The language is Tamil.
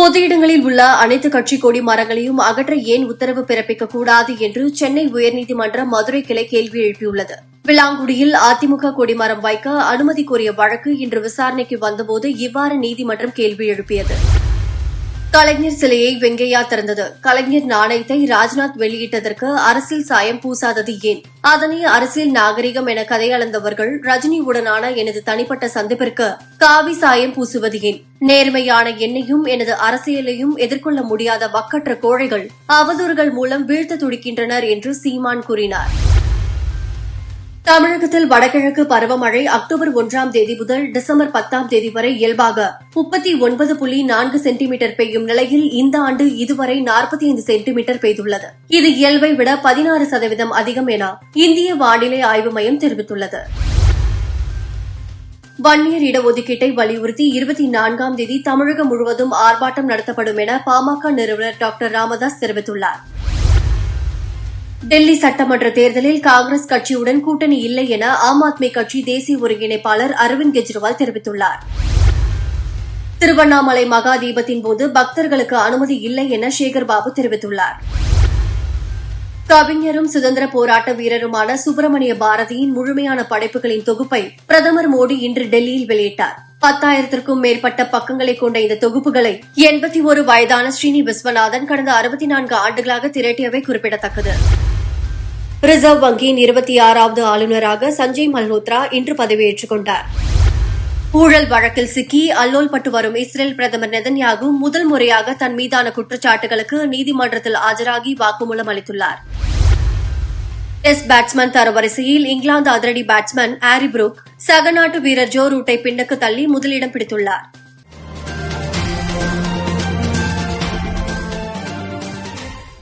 பொது இடங்களில் உள்ள அனைத்து கட்சி கொடி மரங்களையும் அகற்ற ஏன் உத்தரவு பிறப்பிக்க கூடாது என்று சென்னை உயர்நீதிமன்ற மதுரை கிளை கேள்வி எழுப்பியுள்ளது. விளாங்குடியில் அதிமுக கொடிமரம் வைக்க அனுமதி கோரிய வழக்கு இன்று விசாரணைக்கு வந்தபோது இவ்வாறு நீதிமன்றம் கேள்வி எழுப்பியது. கலைஞர் சிலையை வெங்கையா திறந்தது. கலைஞர் நாணயத்தை ராஜ்நாத் வெளியிட்டதற்கு அரசியல் சாயம் பூசாதது ஏன்? அதனை அரசியல் நாகரிகம் என கதையளந்தவர்கள் ரஜினியுடனான எனது தனிப்பட்ட சந்திப்பிற்கு காவி சாயம் பூசுவது ஏன்? நேர்மையான என்னையும் எனது அரசியலையும் எதிர்கொள்ள முடியாத வக்கற்ற கோழைகள் அவதூறுகள் மூலம் வீழ்த்த துடிக்கின்றனர் என்று சீமான் கூறினார். தமிழகத்தில் வடகிழக்கு பருவமழை அக்டோபர் ஒன்றாம் தேதி முதல் டிசம்பர் பத்தாம் தேதி வரை இயல்பாக முப்பத்தி ஒன்பது புள்ளி நான்கு சென்டிமீட்டர் பெய்யும் நிலையில் இந்த ஆண்டு இதுவரை நாற்பத்தி ஐந்து சென்டிமீட்டர் பெய்துள்ளது. இது இயல்பை விட பதினாறு சதவீதம் அதிகம் என இந்திய வானிலை ஆய்வு மையம் தெரிவித்துள்ளது. வன்னியர் இடஒதுக்கீட்டை வலியுறுத்தி இருபத்தி நான்காம் தேதி தமிழகம் முழுவதும் ஆர்ப்பாட்டம் நடத்தப்படும் என பாமக நிறுவனர் டாக்டர் ராமதாஸ் தெரிவித்துள்ளார். டெல்லி சட்டமன்ற தேர்தலில் காங்கிரஸ் கட்சியுடன் கூட்டணி இல்லை என ஆம் ஆத்மி கட்சி தேசிய ஒருங்கிணைப்பாளர் அரவிந்த் கெஜ்ரிவால் தெரிவித்துள்ளார். திருவண்ணாமலை மகா தீபத்தின் போது பக்தர்களுக்கு அனுமதி இல்லை என சேகர்பாபு தெரிவித்துள்ளார். கவிஞரும் சுதந்திர போராட்ட வீரருமான சுப்பிரமணிய பாரதியின் முழுமையான படைப்புகளின் தொகுப்பை பிரதமர் மோடி இன்று டெல்லியில் வெளியிட்டார். பத்தாயிரத்திற்கும் மேற்பட்ட பக்கங்களை கொண்ட இந்த தொகுப்புகளை எண்பத்தி ஒரு வயதான ஸ்ரீனி விஸ்வநாதன் கடந்த அறுபத்தி நான்கு ஆண்டுகளாக திரட்டியவை குறிப்பிடத்தக்கது. ரிசர்வ் வங்கியின் இருபத்தி ஆறாவது ஆளுநராக சஞ்சய் மல்ஹோத்ரா இன்று பதவியேற்றுக் கொண்டார். ஊழல் வழக்கில் சிக்கி அல்லோல்பட்டு வரும் இஸ்ரேல் பிரதமர் நெதன்யாகு முதல் முறையாக தன் மீதான குற்றச்சாட்டுகளுக்கு நீதிமன்றத்தில் ஆஜராகி வாக்குமூலம் அளித்துள்ளார். டெஸ்ட் பேட்ஸ்மேன் தரவரிசையில் இங்கிலாந்து அதிரடி பேட்ஸ்மேன் ஆரி புரூக் சக நாட்டு வீரர் ஜோ ரூட்டை பின்னுக்கு தள்ளி முதலிடம் பிடித்துள்ளார்.